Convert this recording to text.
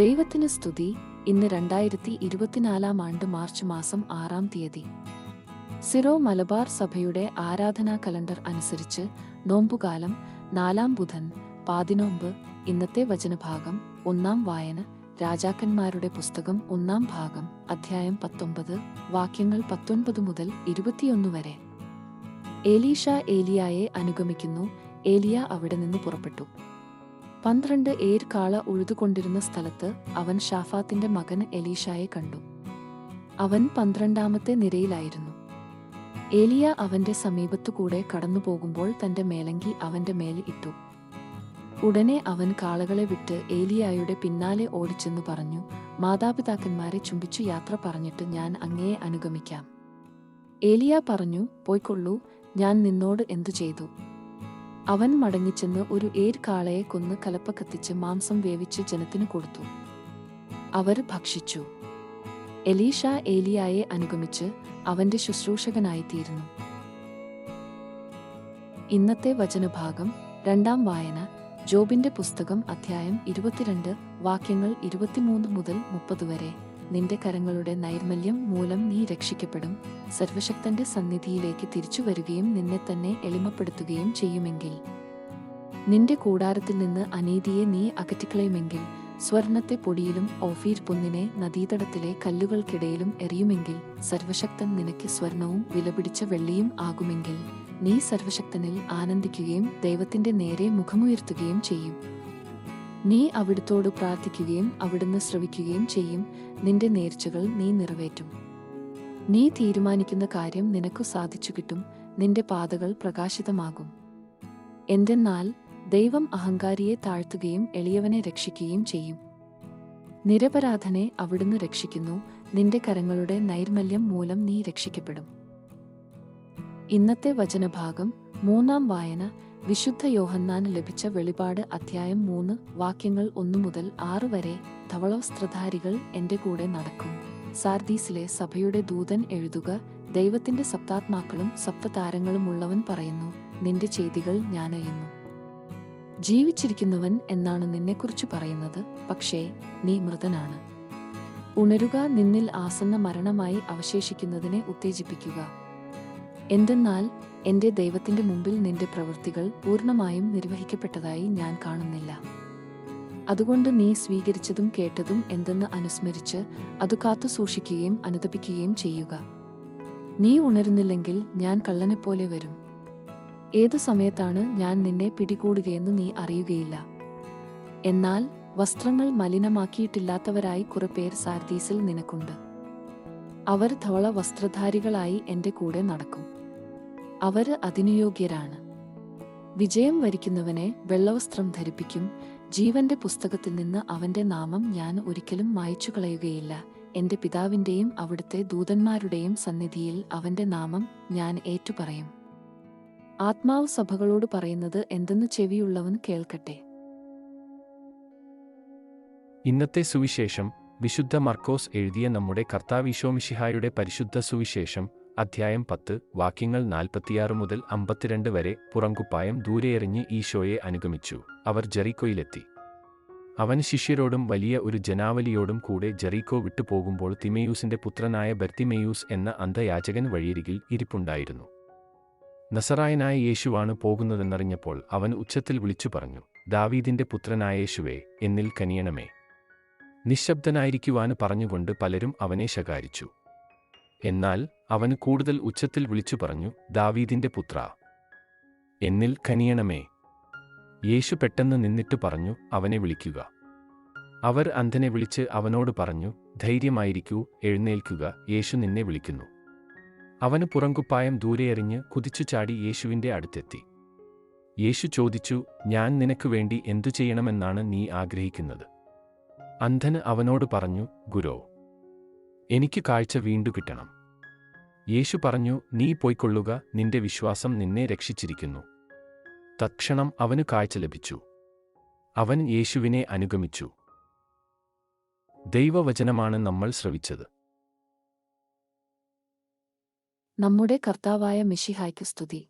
ദൈവത്തിന് സ്തുതി. ഇന്ന് രണ്ടായിരത്തി ഇരുപത്തിനാലാം ആണ്ട് മാർച്ച് മാസം ആറാം തീയതി. സിറോ മലബാർ സഭയുടെ ആരാധനാ കലണ്ടർ അനുസരിച്ച് നോമ്പുകാലം നാലാം ബുധൻ പാതിനോമ്പ് ഇന്നത്തെ വചനഭാഗം ഒന്നാം വായന രാജാക്കന്മാരുടെ പുസ്തകം ഒന്നാം ഭാഗം അധ്യായം പത്തൊമ്പത് വാക്യങ്ങൾ പത്തൊൻപത് മുതൽ ഇരുപത്തിയൊന്ന് വരെ. ഏലീഷ ഏലിയായെ അനുഗമിക്കുന്നു. ഏലിയ അവിടെ നിന്ന് പുറപ്പെട്ടു. പന്ത്രണ്ട് ഏർ കാള ഉഴുതുകൊണ്ടിരുന്ന സ്ഥലത്ത് അവൻ ഷാഫാത്തിന്റെ മകൻ എലീഷായെ കണ്ടു. അവൻ പന്ത്രണ്ടാമത്തെ നിരയിലായിരുന്നു. ഏലിയ അവന്റെ സമീപത്തുകൂടെ കടന്നുപോകുമ്പോൾ തന്റെ മേലങ്കി അവന്റെ മേൽ ഇട്ടു. ഉടനെ അവൻ കാളകളെ വിട്ട് ഏലിയായുടെ പിന്നാലെ ഓടിച്ചെന്നു പറഞ്ഞു മാതാപിതാക്കന്മാരെ ചുംബിച്ചു യാത്ര പറഞ്ഞിട്ട് ഞാൻ അങ്ങയെ അനുഗമിക്കാം. ഏലിയ പറഞ്ഞു പോയിക്കൊള്ളൂ ഞാൻ നിന്നോട് എന്തു ചെയ്തു? അവൻ മടങ്ങിച്ചെന്ന് ഒരു ഏർ കാളയെ കൊന്ന് കലപ്പ കത്തിച്ച് മാംസം വേവിച്ച് ജനത്തിനു കൊടുത്തു. അവർ ഭക്ഷിച്ചു. എലീഷ ഏലിയായെ അനുഗമിച്ച് അവന്റെ ശുശ്രൂഷകനായിത്തീരുന്നു ഇന്നത്തെ വചനഭാഗം രണ്ടാം വായന ജോബിന്റെ പുസ്തകം അധ്യായം ഇരുപത്തിരണ്ട് വാക്യങ്ങൾ ഇരുപത്തിമൂന്ന് മുതൽ മുപ്പത് വരെ. നിന്റെ കരങ്ങളുടെ നൈർമല്യം മൂലം നീ രക്ഷിക്കപ്പെടും. സർവശക്തന്റെ സന്നിധിയിലേക്ക് തിരിച്ചു വരികയും നിന്നെ തന്നെ എളിമപ്പെടുത്തുകയും ചെയ്യുമെങ്കിൽ. നിന്റെ കൂടാരത്തിൽ നിന്ന് അനീതിയെ നീ അകറ്റിക്കളയുമെങ്കിൽ. സ്വർണത്തെ പൊടിയിലും ഓഫീർ പൊന്നിനെ നദീതടത്തിലെ കല്ലുകൾക്കിടയിലും എറിയുമെങ്കിൽ. സർവശക്തൻ നിനക്ക് സ്വർണവും വിലപിടിച്ച വെള്ളിയും ആകുമെങ്കിൽ. നീ സർവശക്തനിൽ ആനന്ദിക്കുകയും ദൈവത്തിന്റെ നേരെ മുഖമുയർത്തുകയും ചെയ്യും. നീ അവിടുത്തോട് പ്രാർത്ഥിക്കുകയും അവിടുന്ന് ശ്രവിക്കുകയും ചെയ്യും. നിന്റെ നേർച്ചകൾ നീ നിറവേറ്റും. നീ തീരുമാനിക്കുന്ന കാര്യം നിനക്കു സാധിച്ചു കിട്ടും. നിന്റെ പാതകൾ പ്രകാശിതമാകും. എന്തെന്നാൽ ദൈവം അഹങ്കാരിയെ താഴ്ത്തുകയും എളിയവനെ രക്ഷിക്കുകയും ചെയ്യും. നിരപരാധനെ അവിടുന്ന് രക്ഷിക്കുന്നു. നിന്റെ കരങ്ങളുടെ നൈർമല്യം മൂലം നീ രക്ഷിക്കപ്പെടും. ഇന്നത്തെ വചനഭാഗം മൂന്നാം വായന വിശുദ്ധ യോഹന്നാന് ലഭിച്ച വെളിപാട് അധ്യായം മൂന്ന് വാക്യങ്ങൾ ഒന്നു മുതൽ ആറ് വരെ ധവളവസ്ത്രധാരികൾ എന്റെ കൂടെ നടക്കും. സാർദീസിലെ സഭയുടെ ദൂതൻ എഴുതുക ദൈവത്തിന്റെ സപ്താത്മാക്കളും സപ്തതാരങ്ങളും ഉള്ളവൻ പറയുന്നു നിന്റെ ചെയ്തികൾ ഞാനയുന്നു ജീവിച്ചിരിക്കുന്നവൻ എന്നാണ് നിന്നെക്കുറിച്ച് പറയുന്നത് പക്ഷേ നീ മൃതനാണ്. ഉണരുക നിന്നിൽ ആസന്ന മരണമായി അവശേഷിക്കുന്നതിനെ ഉത്തേജിപ്പിക്കുക. എന്തെന്നാൽ എന്റെ ദൈവത്തിന്റെ മുമ്പിൽ നിന്റെ പ്രവൃത്തികൾ പൂർണമായും നിർവഹിക്കപ്പെട്ടതായി ഞാൻ കാണുന്നില്ല. അതുകൊണ്ട് നീ സ്വീകരിച്ചതും കേട്ടതും എന്തെന്ന് അനുസ്മരിച്ച് അത് കാത്തു സൂക്ഷിക്കുകയും അനുദപിക്കുകയും ചെയ്യുക. നീ ഉണരുന്നില്ലെങ്കിൽ ഞാൻ കള്ളനെപ്പോലെ വരും. ഏതു സമയത്താണ് ഞാൻ നിന്നെ പിടികൂടുകയെന്ന് നീ അറിയുകയില്ല. എന്നാൽ വസ്ത്രങ്ങൾ മലിനമാക്കിയിട്ടില്ലാത്തവരായി കുറെ പേർ സാർദീസിൽ നിനക്കുണ്ട്. അവർ ധവള വസ്ത്രധാരികളായി എന്റെ കൂടെ നടക്കും. അവർ അതിനുയോഗ്യരാണ്. വിജയം വരിക്കുന്നവനെ വെള്ളവസ്ത്രം ധരിപ്പിക്കും. ജീവന്റെ പുസ്തകത്തിൽ നിന്ന് അവന്റെ നാമം ഞാൻ ഒരിക്കലും മായച്ചു കളയുകയില്ല. എന്റെ പിതാവിന്റെയും അവിടുത്തെ ദൂതന്മാരുടെയും സന്നിധിയിൽ അവന്റെ നാമം ഞാൻ ഏറ്റുപറയും. ആത്മാവ് സഭകളോട് പറയുന്നത് എന്തെന്ന് ചെവിയുള്ളവൻ കേൾക്കട്ടെ. ഇന്നത്തെ സുവിശേഷം വിശുദ്ധ മർക്കോസ് എഴുതിയ നമ്മുടെ കർത്താവിശോമിഷിഹായുടെ പരിശുദ്ധ സുവിശേഷം അധ്യായം പത്ത് വാക്യങ്ങൾ നാൽപ്പത്തിയാറ് മുതൽ അമ്പത്തിരണ്ട് വരെ പുറങ്കുപ്പായം ദൂരെയെറിഞ്ഞ് ഈശോയെ അനുഗമിച്ചു. അവർ ജെറീക്കോയിലെത്തി. അവൻ ശിഷ്യരോടും വലിയ ഒരു ജനാവലിയോടും കൂടെ ജെറീക്കോ വിട്ടുപോകുമ്പോൾ തിമേയൂസിന്റെ പുത്രനായ ബർത്തിമേയൂസ് എന്ന അന്ധയാചകൻ വഴിയരികിൽ ഇരിപ്പുണ്ടായിരുന്നു. നസറായനായ യേശുവാണ് പോകുന്നതെന്നറിഞ്ഞപ്പോൾ അവൻ ഉച്ചത്തിൽ വിളിച്ചു പറഞ്ഞു ദാവീദിന്റെ പുത്രനായ യേശുവേ എന്നിൽ കനിയണമേ. നിശബ്ദനായിരിക്കുവാന് പറഞ്ഞുകൊണ്ട് പലരും അവനെ ശകാരിച്ചു. എന്നാൽ അവന് കൂടുതൽ ഉച്ചത്തിൽ വിളിച്ചു പറഞ്ഞു ദാവീദിന്റെ പുത്ര എന്നിൽ കനിയണമേ. യേശു പെട്ടെന്ന് നിന്നിട്ട് പറഞ്ഞു അവനെ വിളിക്കുക. അവർ അന്ധനെ വിളിച്ച് അവനോട് പറഞ്ഞു ധൈര്യമായിരിക്കൂ എഴുന്നേൽക്കുക യേശു നിന്നെ വിളിക്കുന്നു. അവന് പുറങ്കുപ്പായം ദൂരെ ദൂരെയെറിഞ്ഞ് കുതിച്ചു ചാടി യേശുവിന്റെ അടുത്തെത്തി. യേശു ചോദിച്ചു ഞാൻ നിനക്ക് വേണ്ടി എന്തു ചെയ്യണമെന്നാണ് നീ ആഗ്രഹിക്കുന്നത്? അന്ധന് അവനോട് പറഞ്ഞു ഗുരോ എനിക്ക് കാഴ്ച വീണ്ടു കിട്ടണം യേശു പറഞ്ഞു നീ പോയിക്കൊള്ളുക നിന്റെ വിശ്വാസം നിന്നെ രക്ഷിച്ചിരിക്കുന്നു. തത്ക്ഷണം അവനു കാഴ്ച ലഭിച്ചു. അവൻ യേശുവിനെ അനുഗമിച്ചു. ദൈവവചനമാണ് നമ്മൾ ശ്രവിച്ചത്. നമ്മുടെ കർത്താവായ മിഷിഹായ്ക്ക് സ്തുതി.